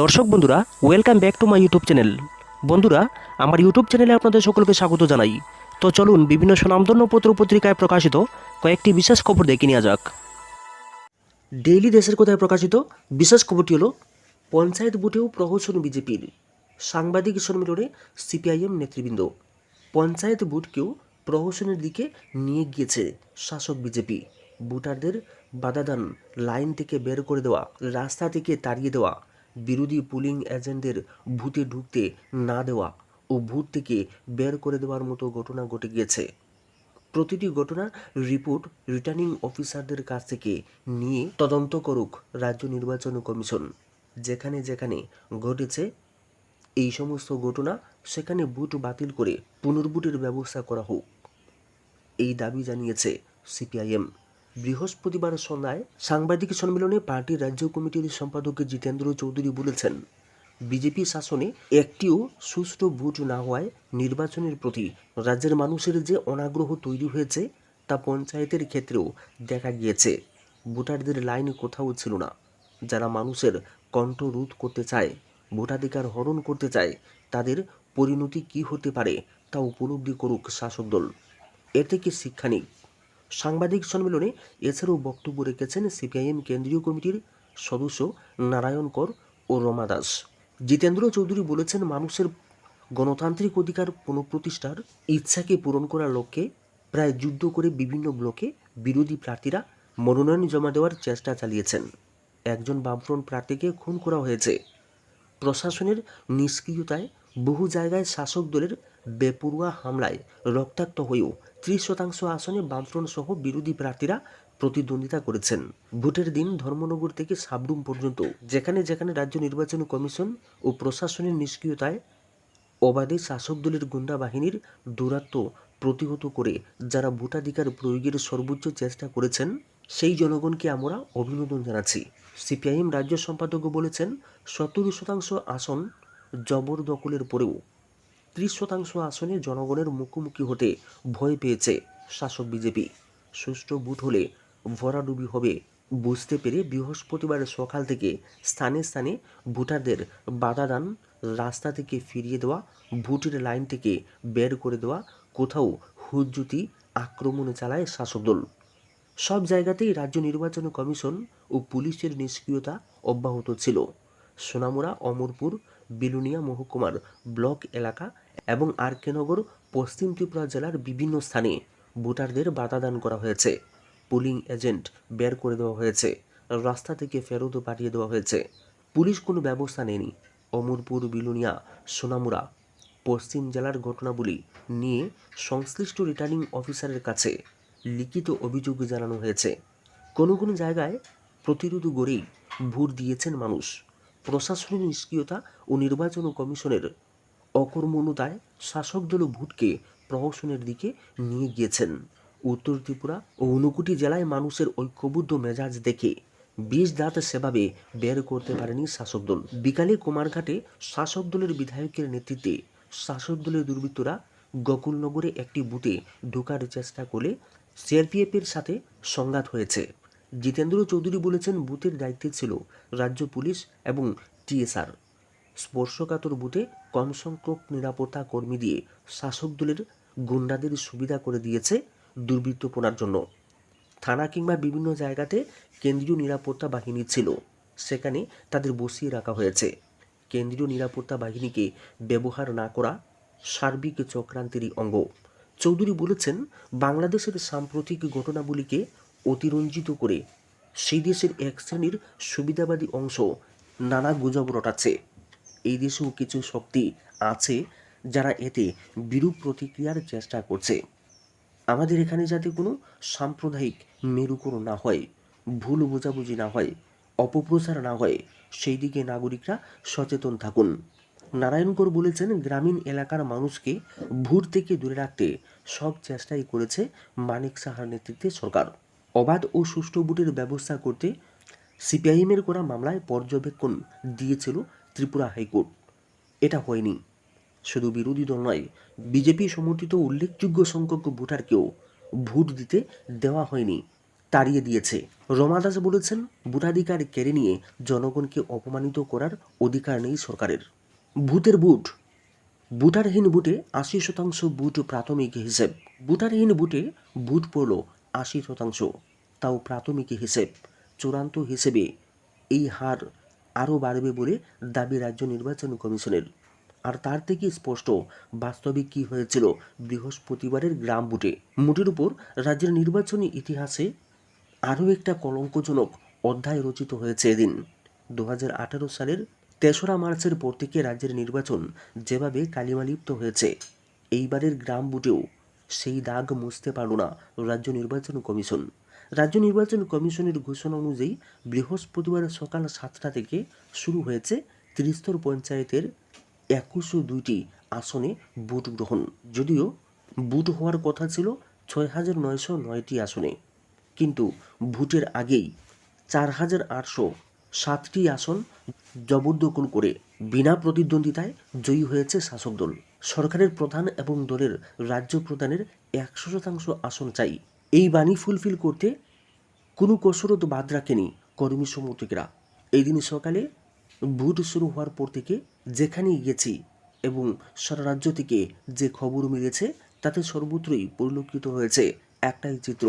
দর্শক বন্ধুরা welcome back to my YouTube channel বন্ধুরা, আমার ইউটিউব চ্যানেলে আপনাদের সকলকে স্বাগত জানাই। তো চলুন বিভিন্ন সুনামধন্য পত্র পত্রিকায় প্রকাশিত কয়েকটি বিশেষ খবর দেখে নেওয়া যাক। ডেইলি দেশের কোথায় প্রকাশিত? বিশেষ খবরটি হলো, পঞ্চায়েত বুথেও প্রহসন বিজেপির। সাংবাদিক সম্মেলনে সিপিআইএম নেতৃবৃন্দ। পঞ্চায়েত বুথকেও প্রহসনের দিকে নিয়ে গিয়েছে শাসক বিজেপি। ভোটারদের বাধাদান লাইন থেকে বের করে দেওয়া, রাস্তা থেকে তাড়িয়ে দেওয়া বিরোধী পুলিং এজেন্টদের ভূতে ঢুকতে না দেওয়া ও ভূত থেকে বের করে দেওয়ার মতো ঘটনা ঘটে গিয়েছে। প্রতিটি ঘটনার রিপোর্ট রিটার্নিং অফিসারদের কাছ থেকে নিয়ে তদন্ত করুক রাজ্য নির্বাচন কমিশন। যেখানে যেখানে ঘটেছে এই সমস্ত ঘটনা, সেখানে বুট বাতিল করে পুনর্বুটের ব্যবস্থা করা হোক। এই দাবি জানিয়েছে সিপিআইএম। বৃহস্পতিবার সন্ধ্যায় সাংবাদিক সম্মেলনে পার্টির রাজ্য কমিটির সম্পাদক জিতেন্দ্র চৌধুরী বলেছেন, বিজেপি শাসনে একটিও সুষ্ঠু ভোট না হওয়ায় নির্বাচনের প্রতি রাজ্যের মানুষের যে অনাগ্রহ তৈরি হয়েছে তা পঞ্চায়েতের ক্ষেত্রেও দেখা গিয়েছে। ভোটারদের লাইন কোথাও ছিল না। যারা মানুষের কণ্ঠ রোধ করতে চায়, ভোটাধিকার হরণ করতে চায়, তাদের পরিণতি কি হতে পারে তা উপলব্ধি করুক শাসক দল। এর থেকে শিক্ষা নিক। সাংবাদিক সম্মেলনে এছাড়াও বক্তব্য রেখেছেন সিপিআইএম কেন্দ্রীয় কমিটির সদস্য নারায়ণ কর ও রমা দাস। জিতেন্দ্র চৌধুরী বলেছেন, মানুষের গণতান্ত্রিক অধিকার পুনঃপ্রতিষ্ঠার ইচ্ছাকে পূরণ করার লক্ষ্যে প্রায় যুদ্ধ করে বিভিন্ন ব্লকে বিরোধী প্রার্থীরা মনোনয়ন জমা দেওয়ার চেষ্টা চালিয়েছেন। একজন বামফ্রন্ট প্রার্থীকে খুন করা হয়েছে। প্রশাসনের নিষ্ক্রিয়তায় বহু জায়গায় শাসক দলের বেপরুয়া হামলায় রক্তাক্ত হয়েও ত্রিশ শতাংশ আসনে বামফ্রন্ট সহ বিরোধী প্রার্থীরা প্রতিদ্বন্দ্বিতা করেছেন। ভোটের দিন ধর্মনগর থেকে সাবরুম পর্যন্ত, যেখানে যেখানে রাজ্য নির্বাচন কমিশন ও প্রশাসনের নিষ্ক্রিয়তায় অবাধে শাসক দলের গুন্ডা বাহিনীর দূরত্ব প্রতিহত করে যারা ভোটাধিকার প্রয়োগের সর্বোচ্চ চেষ্টা করেছেন, সেই জনগণকে আমরা অভিনন্দন জানাচ্ছি। সিপিআইএম রাজ্য সম্পাদক বলেছেন, সত্তর শতাংশ আসন জবরদখলের পরেও ত্রিশ শতাংশ আসনে জনগণের মুখোমুখি হতে ভয় পেয়েছে শাসক বিজেপি। সুষ্ঠু বুথ হলে ভরাডুবি হবে বুঝতে পেরে বৃহস্পতিবার সকাল থেকে স্থানে স্থানে ভোটারদের বাধা দান, রাস্তা থেকে ফিরিয়ে দেওয়া, ভোটের লাইন থেকে বের করে দেওয়া, কোথাও হুজ্জুতি আক্রমণ চালায় শাসক দল। সব জায়গাতেই রাজ্য নির্বাচন কমিশন ও পুলিশের নিষ্ক্রিয়তা অব্যাহত ছিল। সোনামুড়া, অমরপুর, বিলুনিয়া মহকুমার ব্লক এলাকা এবং আর আরকেনগর, পশ্চিম ত্রিপুরা জেলার বিভিন্ন স্থানে ভোটারদের বাধাদান করা হয়েছে। পুলিং এজেন্ট বের করে দেওয়া হয়েছে। রাস্তা থেকে ফেরতও পাঠিয়ে দেওয়া হয়েছে। পুলিশ কোনো ব্যবস্থা নেয়নি। অমরপুর, বিলুনিয়া, সোনামুড়া পশ্চিম জেলার ঘটনাবলী নিয়ে সংশ্লিষ্ট রিটার্নিং অফিসারের কাছে লিখিত অভিযোগ জানানো হয়েছে। কোনো কোনো জায়গায় প্রতিরোধ গড়েই ভোট দিয়েছেন মানুষ। প্রশাসনের নিষ্ক্রিয়তা ও নির্বাচন কমিশনের অকর্মণ্যতায় শাসক দল ভোটকে প্রহসনের দিকে নিয়ে গিয়েছেন। উত্তর ত্রিপুরা ও ঊনকোটি জেলায় মানুষের ঐক্যবদ্ধ মেজাজ দেখে বিষ দাঁত সেভাবে বের করতে পারেনি শাসক দল। বিকালে কুমারঘাটে শাসক দলের বিধায়কের নেতৃত্বে শাসক দলের দুর্বৃত্তরা গোকুলনগরে একটি বুথে ঢোকার চেষ্টা করলে সিআরপিএফের সাথে সংঘাত হয়েছে। জিতেন্দ্র চৌধুরী বলেছেন, বুথের দায়িত্বে ছিল রাজ্য পুলিশ এবং টিএসআর। স্পর্শকাতর বুথে কম সংখ্যক নিরাপত্তা কর্মী দিয়ে শাসক দলের গুন্ডাদের সুবিধা করে দিয়েছে দুর্বৃত্তপনার জন্য। থানা কিংবা বিভিন্ন জায়গাতে কেন্দ্রীয় নিরাপত্তা বাহিনী ছিল। সেখানে তাদের বসিয়ে রাখা হয়েছে। কেন্দ্রীয় নিরাপত্তা বাহিনীকে ব্যবহার না করা সার্বিক চক্রান্তেরই অঙ্গ। চৌধুরী বলেছেন, বাংলাদেশের সাম্প্রতিক ঘটনাগুলিকে অতিরঞ্জিত করে সেই দেশের এক শ্রেণির সুবিধাবাদী অংশ নানা গুজব রটাচ্ছে। এই দেশেও কিছু শক্তি আছে যারা এতে বিরূপ প্রতিক্রিয়ার চেষ্টা করছে। আমাদের এখানে যাতে কোনো সাম্প্রদায়িক মেরুকরণ না হয়, ভুল বোঝাবুঝি না হয়, অপপ্রচার না হয়, সেই দিকে নাগরিকরা সচেতন থাকুন। নারায়ণগড় বলেছেন, গ্রামীণ এলাকার মানুষকে ভোট থেকে দূরে রাখতে সব চেষ্টাই করেছে মানিক সাহার নেতৃত্বে সরকার। অবাধ ও সুষ্ঠু ভোটের ব্যবস্থা করতে সিপিআইএমের করা মামলায় পর্যবেক্ষণ দিয়েছিল ত্রিপুরা হাইকোর্ট। এটা হয়নি। শুধু বিরোধী দল নয়, বিজেপি সমর্থিত উল্লেখযোগ্য সংখ্যক ভোটারকেও ভোট দিতে দেওয়া হয়নি, তাড়িয়ে দিয়েছে। রমা দাস বলেছেন, ভোটাধিকার কেড়ে নিয়ে জনগণকে অপমানিত করার অধিকার নেই সরকারের। ভূতের বুট ভোটারহীন বুটে আশি শতাংশ বুট প্রাথমিক হিসেব। ভোটারহীন বুটে বুট পড়ল আশি শতাংশ। তাও প্রাথমিক হিসেব। চূড়ান্ত হিসেবে এই হার আরও বাড়বে বলে দাবি রাজ্য নির্বাচন কমিশনের। আর তার থেকে স্পষ্ট বাস্তবে কি হয়েছিল বৃহস্পতিবারের গ্রাম বুটে মুটের উপর রাজ্যের নির্বাচনী ইতিহাসে আরও একটা কলঙ্কজনক অধ্যায় রচিত হয়েছে এদিন। দু হাজার আঠারো সালের তেসরা মার্চের পর থেকে রাজ্যের নির্বাচন যেভাবে কালিমালিপ্ত হয়েছে, এইবারের গ্রাম বুটেও সেই দাগ মুছতে পারল না রাজ্য নির্বাচন কমিশন। রাজ্য নির্বাচন কমিশনের ঘোষণা অনুযায়ী বৃহস্পতিবার সকাল সাতটা থেকে শুরু হয়েছে ত্রিস্তর পঞ্চায়েতের একুশো দুইটি আসনে ভোট গ্রহণ। যদিও ভোট হওয়ার কথা ছিল ছয় হাজার নয়শো নয়টি আসনে। কিন্তু ভোটের আগেই চার হাজার আটশো সাতটি আসন জবরদখল করে বিনা প্রতিদ্বন্দ্বিতায় জয়ী হয়েছে শাসক দল। সরকারের প্রধান এবং দলের রাজ্য প্রধানের একশো শতাংশ আসন চাই। এই বাণী ফুলফিল করতে কোনো কসরত বাদ রাখেনি কর্মী সমর্থকরা। এই দিন সকালে ভোট শুরু হওয়ার পর থেকে যেখানেই গেছি এবং সারা রাজ্য থেকে যে খবর মিলেছে তাতে সর্বত্রই পরিলক্ষিত হয়েছে একটাই চিত্র।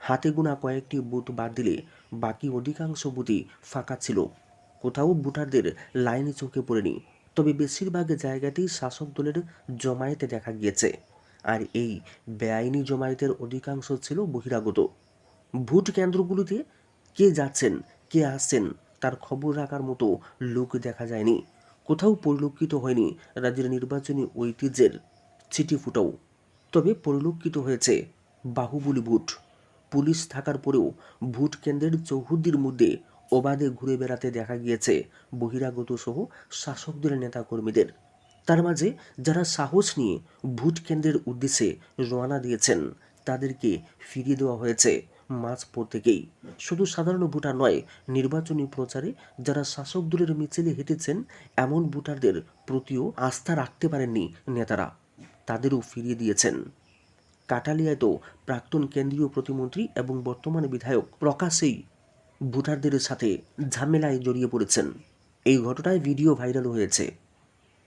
হাতে গোনা কয়েকটি বুথ বাদ দিলে বাকি অধিকাংশ বুথই ফাঁকা ছিল। কোথাও ভোটারদের লাইনে চোখে পড়েনি। তবে বেশিরভাগ জায়গাতেই শাসক দলের জমায়েতে দেখা গিয়েছে। আর এই বেআইনি জমায়েতের অধিকাংশ ছিল বহিরাগত। ভোট কেন্দ্রগুলোতে কে যাচ্ছেন, কে আসছেন, তার খবর রাখার মতো লোক দেখা যায়নি। কোথাও পরিলক্ষিত হয়নি রাজ্যের নির্বাচনী ঐতিহ্যের চিঠি ফুটাও। তবে পরিলক্ষিত হয়েছে বাহুবলী ভোট। পুলিশ থাকার পরেও ভোট কেন্দ্রের চৌহদ্দির মধ্যে অবাধে ঘুরে বেড়াতে দেখা গিয়েছে বহিরাগত সহ শাসকদের নেতাকর্মীদের। তার মাঝে যারা সাহস নিয়ে ভোট কেন্দ্রের উদ্দেশ্যে রওনা দিয়েছেন, তাদেরকে ফিরিয়ে দেওয়া হয়েছে মাঝপথ থেকেই। শুধু সাধারণ ভোটার নয়, নির্বাচনী প্রচারে যারা শাসক দলের মিছিলে হেঁটেছেন, এমন ভোটারদের প্রতিও আস্থা রাখতে পারেননি নেতারা। তাদেরও ফিরিয়ে দিয়েছেন। কাটালিয়ায় তো প্রাক্তন কেন্দ্রীয় প্রতিমন্ত্রী এবং বর্তমান বিধায়ক প্রকাশেই ভোটারদের সাথে ঝামেলায় জড়িয়ে পড়েছেন। এই ঘটনায় ভিডিও ভাইরাল হয়েছে।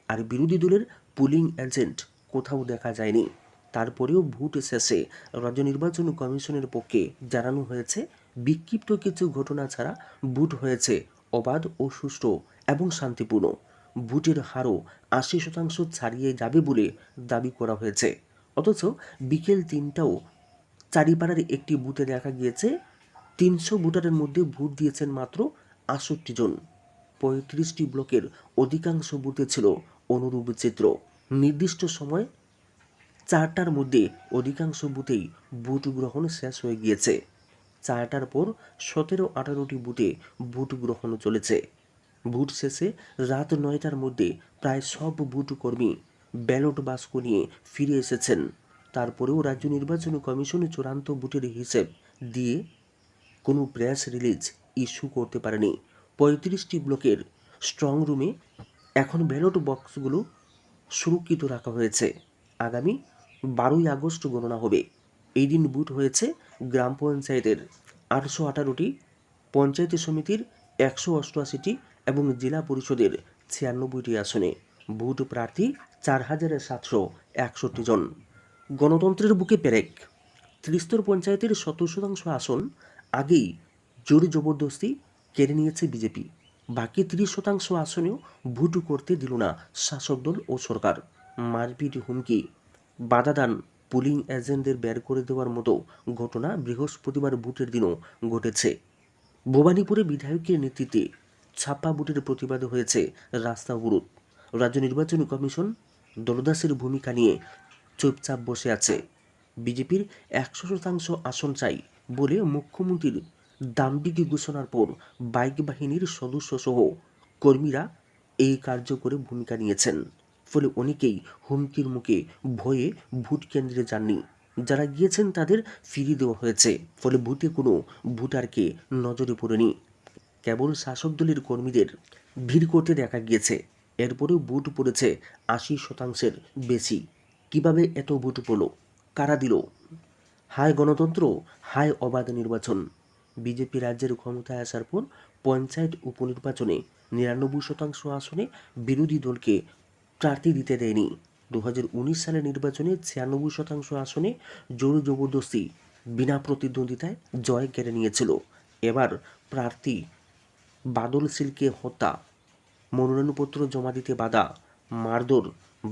আর বিরোধী দলের পুলিং এজেন্ট কোথাও দেখা যায়নি। তারপরেও ভোট শেষে রাজ্য নির্বাচন কমিশনের পক্ষে জানানো হয়েছে, বিক্ষিপ্ত কিছু ঘটনা ছাড়া ভোট হয়েছে অবাধ ও সুষ্ঠু এবং শান্তিপূর্ণ। ভোটের হারও আশি শতাংশ ছাড়িয়ে যাবে বলে দাবি করা হয়েছে। অথচ বিকেল তিনটাও চারিপাড়ার একটি বুথে দেখা গিয়েছে তিনশো ভোটারের মধ্যে ভোট দিয়েছেন মাত্র আটষট্টি জন। পঁয়ত্রিশটি ব্লকের অধিকাংশ বুথে ছিল অনুরূপ চিত্র। নির্দিষ্ট সময় চারটার মধ্যে অধিকাংশ বুথেই ভোট গ্রহণ শেষ হয়ে গিয়েছে। চারটার পর সতেরো আঠারোটি বুথে ভোট গ্রহণ চলেছে। ভোট শেষে রাত নয়টার মধ্যে প্রায় সব ভোট কর্মী ব্যালট বাস্ক নিয়ে ফিরে এসেছেন। তারপরেও রাজ্য নির্বাচন কমিশন চূড়ান্ত ভোটের হিসেব দিয়ে কোনো প্রেস রিলিজ ইস্যু করতে পারেনি। পঁয়ত্রিশটি ব্লকের স্ট্রং রুমে এখন ব্যালট বক্সগুলো সুরক্ষিত রাখা হয়েছে। আগামী বারোই আগস্ট গণনা হবে। এই দিন বুথ হয়েছে গ্রাম পঞ্চায়েতের আটশো আঠারোটি, পঞ্চায়েত সমিতির একশো অষ্টআশিটি এবং জেলা পরিষদের ছিয়ানব্বইটি আসনে। ভোট প্রার্থী চার হাজার সাতশো একষট্টি জন। গণতন্ত্রের বুকে পেরেক। ত্রিস্তর পঞ্চায়েতের সত্তর শতাংশ আসন আগেই জোর জবরদস্তি কেড়ে নিয়েছে বিজেপি। বাকি তিরিশ শতাংশ আসনেও ভোট করতে দিল না শাসক দল ও সরকার। মারপিট হুমকি, বাধাদান, পুলিং এজেন্টদের বের করে দেওয়ার মতো ঘটনা বৃহস্পতিবার ভোটের দিনও ঘটেছে। ভবানীপুরে বিধায়কের নেতৃত্বে ছাপ্পা ভোটের প্রতিবাদে হয়েছে রাস্তা অবরোধ। রাজ্য নির্বাচন কমিশন দলদাসের ভূমিকা নিয়ে চুপচাপ বসে আছে। বিজেপির একশো শতাংশ আসন চাই বলে মুখ্যমন্ত্রীর দাম্ভিক ঘোষণার পর বাইক বাহিনীর সদস্য সহ কর্মীরা এই কার্যকরে ভূমিকা নিয়েছেন। ফলে অনেকেই হুমকির মুখে ভয়ে ভোট কেন্দ্রে যাননি। যারা গিয়েছেন তাদের ফিরিয়ে দেওয়া হয়েছে। ফলে বুথে কোনো ভোটারকে নজরে পড়েনি। কেবল শাসক দলের কর্মীদের ভিড় করতে দেখা গিয়েছে। এরপরেও ভোট পড়েছে আশি শতাংশের বেশি। কীভাবে এত ভোট পড়ল কারা দিল? হায় গণতন্ত্র, হায় অবাধ নির্বাচন। বিজেপি রাজ্যের ক্ষমতায় আসার পর পঞ্চায়েত উপনির্বাচনে নিরানব্বই শতাংশ আসনে বিরোধী দলকে প্রার্থী দিতে দেয়নি। দু উনিশ সালের নির্বাচনে ছিয়ানব্বই শতাংশ আসনে জোর জবরদস্তি, বিনা প্রতিদ্বন্দ্বিতায় জয় কেড়ে নিয়েছিল। এবার প্রার্থী বাদল সিলকে হত্যা, মনোনয়নপত্র জমা দিতে বাধা মারদর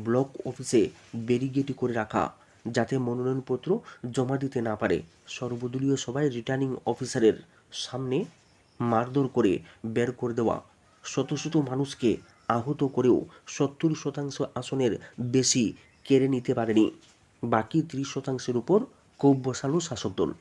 ব্লক অফিসে ব্যারিগেড করে রাখা যাতে মনোনয়নপত্র জমা দিতে না পারে। সর্বদলীয় সভায় রিটার্নিং অফিসারের সামনে মারধর করে বের করে দেওয়া। শত শত মানুষকে আহত করেও সত্তর শতাংশ আসনের বেশি কেড়ে নিতে পারেনি। বাকি ত্রিশ শতাংশের উপর ক্ষোভ বসালো শাসক দল।